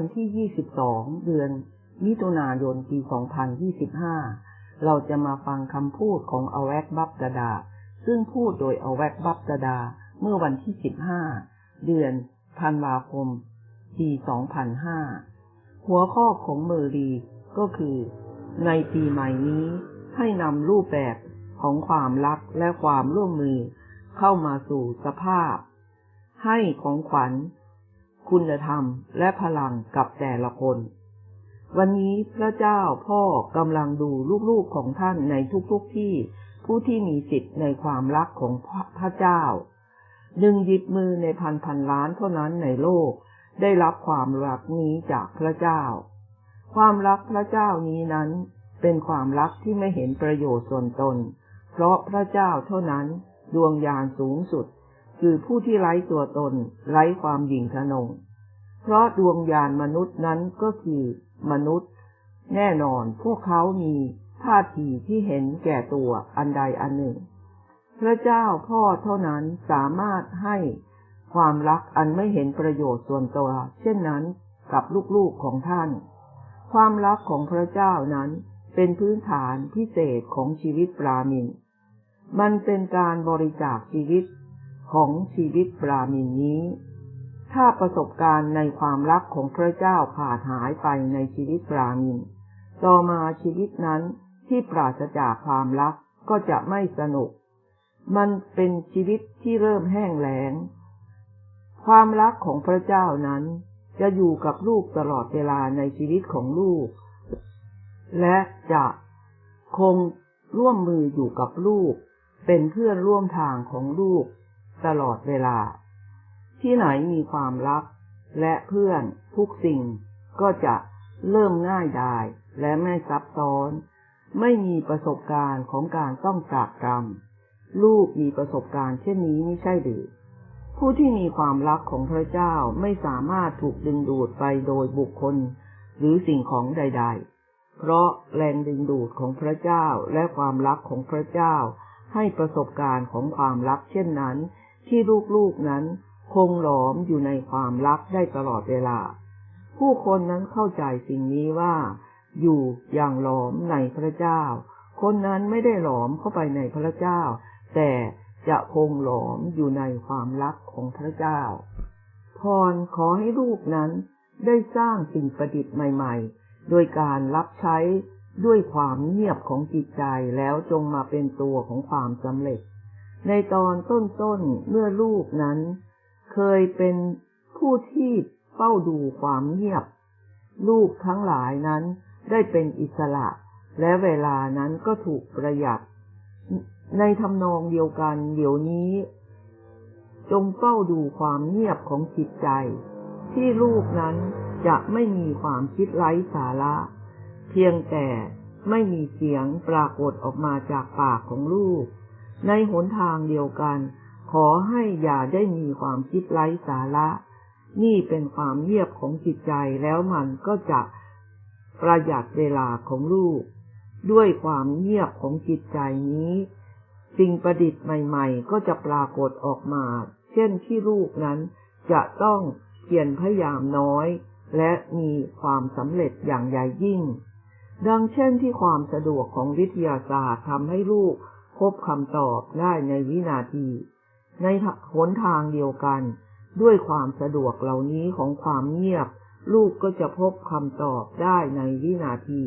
วันที่ 22 เดือน มิถุนายน ปี 2025 เราจะมาฟังคำพูดของอแวกบับดาดา ซึ่งพูดโดยอแวกบับดาดาเมื่อวันที่ 15 เดือนธันวาคม ปี 2005 หัวข้อของเมอรีก็คือ ในปีใหม่นี้ให้นำรูปแบบของความรักและความร่วมมือเข้ามาสู่สภาพ ให้ของขวัญ คุณธรรมและพลังกับแต่ละคน วันนี้พระเจ้าพ่อกำลังดูลูกๆของท่านในทุกๆที่ ผู้ที่มีสิทธิ์ในความรักของพระเจ้าหนึ่งหยิบมือในพันพันล้านเท่านั้นในโลก ได้รับความรักนี้จากพระเจ้า ความรักพระเจ้านี้นั้นเป็นความรักที่ไม่เห็นประโยชน์ส่วนตน เพราะพระเจ้าเท่านั้นดวงญาณสูงสุด คือผู้ที่ไร้ตัวตน ไร้ความหยิ่งทะนง เพราะดวงญาณมนุษย์นั้นก็คือมนุษย์ แน่นอนพวกเขามีท่าทีที่เห็นแก่ตัวอันใดอันหนึ่ง พระเจ้าพ่อเท่านั้นสามารถให้ความรักอันไม่เห็นประโยชน์ส่วนตัว เช่นนั้นกับลูกๆของท่าน ความรักของพระเจ้านั้นเป็นพื้นฐานพิเศษของชีวิตปรามิน มันเป็นการบริจาคชีวิตของชีวิตปรามินนี้ ถ้าประสบการณ์ในความรักของพระเจ้าขาดหายไปในชีวิตปรามินต่อมาชีวิตนั้นที่ปราศจากความรักก็จะไม่สนุก มันเป็นชีวิตที่เริ่มแห้งแล้ง ความรักของพระเจ้านั้น จะอยู่กับลูกตลอดเวลาในชีวิตของลูก และจะคงร่วมมืออยู่กับลูก เป็นเพื่อนร่วมทางของลูกตลอดเวลา ที่ไหนมีความรัก และเพื่อนทุกสิ่งก็จะเริ่มง่ายดายและไม่ซับซ้อน ไม่มีประสบการณ์ของการต้องจากกรรม ลูกมีประสบการณ์เช่นนี้ไม่ใช่หรือผู้ที่มีความรักของพระเจ้าไม่สามารถถูกดึงดูดไปโดยบุคคล หรือสิ่งของใด ๆ เพราะแรงดึงดูดของพระเจ้าและความรักของพระเจ้า ให้ประสบการณ์ของความรักเช่นนั้น ที่ลูกๆนั้น คงหลอมอยู่ในความรักได้ตลอดเวลา ผู้คนนั้นเข้าใจสิ่งนี้ว่า อยู่อย่างหลอมในพระเจ้า คนนั้นไม่ได้หลอมเข้าไปในพระเจ้า แต่จะคงหลอมอยู่ในความรักของพระเจ้า พรขอให้ลูกนั้นได้สร้างสิ่งประดิษฐ์ใหม่ ๆ โดยการรับใช้ด้วยความเงียบของจิตใจแล้วจงมาเป็นตัวของความสำเร็จ ในตอนต้นๆเมื่อลูกนั้น เคยเป็นผู้ที่เฝ้าดูความเงียบ ลูกทั้งหลายนั้นได้เป็นอิสระ และเวลานั้นก็ถูกประหยัด ในทำนองเดียวกันเดี๋ยวนี้ จงเฝ้าดูความเงียบของจิตใจ ที่ลูกนั้นจะไม่มีความคิดไร้สาระ เพียงแต่ไม่มีเสียงปรากฏออกมาจากปากของลูก ในหนทางเดียวกัน ขอให้อย่าได้มีความคิดไร้สาระ นี่เป็นความเงียบของจิตใจแล้วมันก็จะประหยัดเวลาของลูก ด้วยความเงียบของจิตใจนี้ สิ่งประดิษฐ์ใหม่ ๆ ก็จะปรากฏออกมา เช่นที่ลูกนั้นจะต้องเพียรพยายามน้อย และมีความสำเร็จอย่างใหญ่ยิ่ง ดังเช่นที่ความสะดวกของวิทยาศาสตร์ทำให้ลูกพบคำตอบได้ในวินาที ในหนทางเดียวกัน ด้วยความสะดวกเหล่านี้ของความเงียบ ลูกก็จะพบคำตอบได้ในวินาที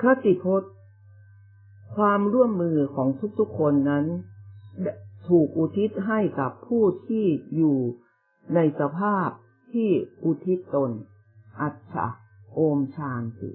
คติพจน์ ความร่วมมือของทุกๆคนนั้น ถูกอุทิศให้กับผู้ที่อยู่ในสภาพที่อุทิศตน อัจฉะโอมชานติ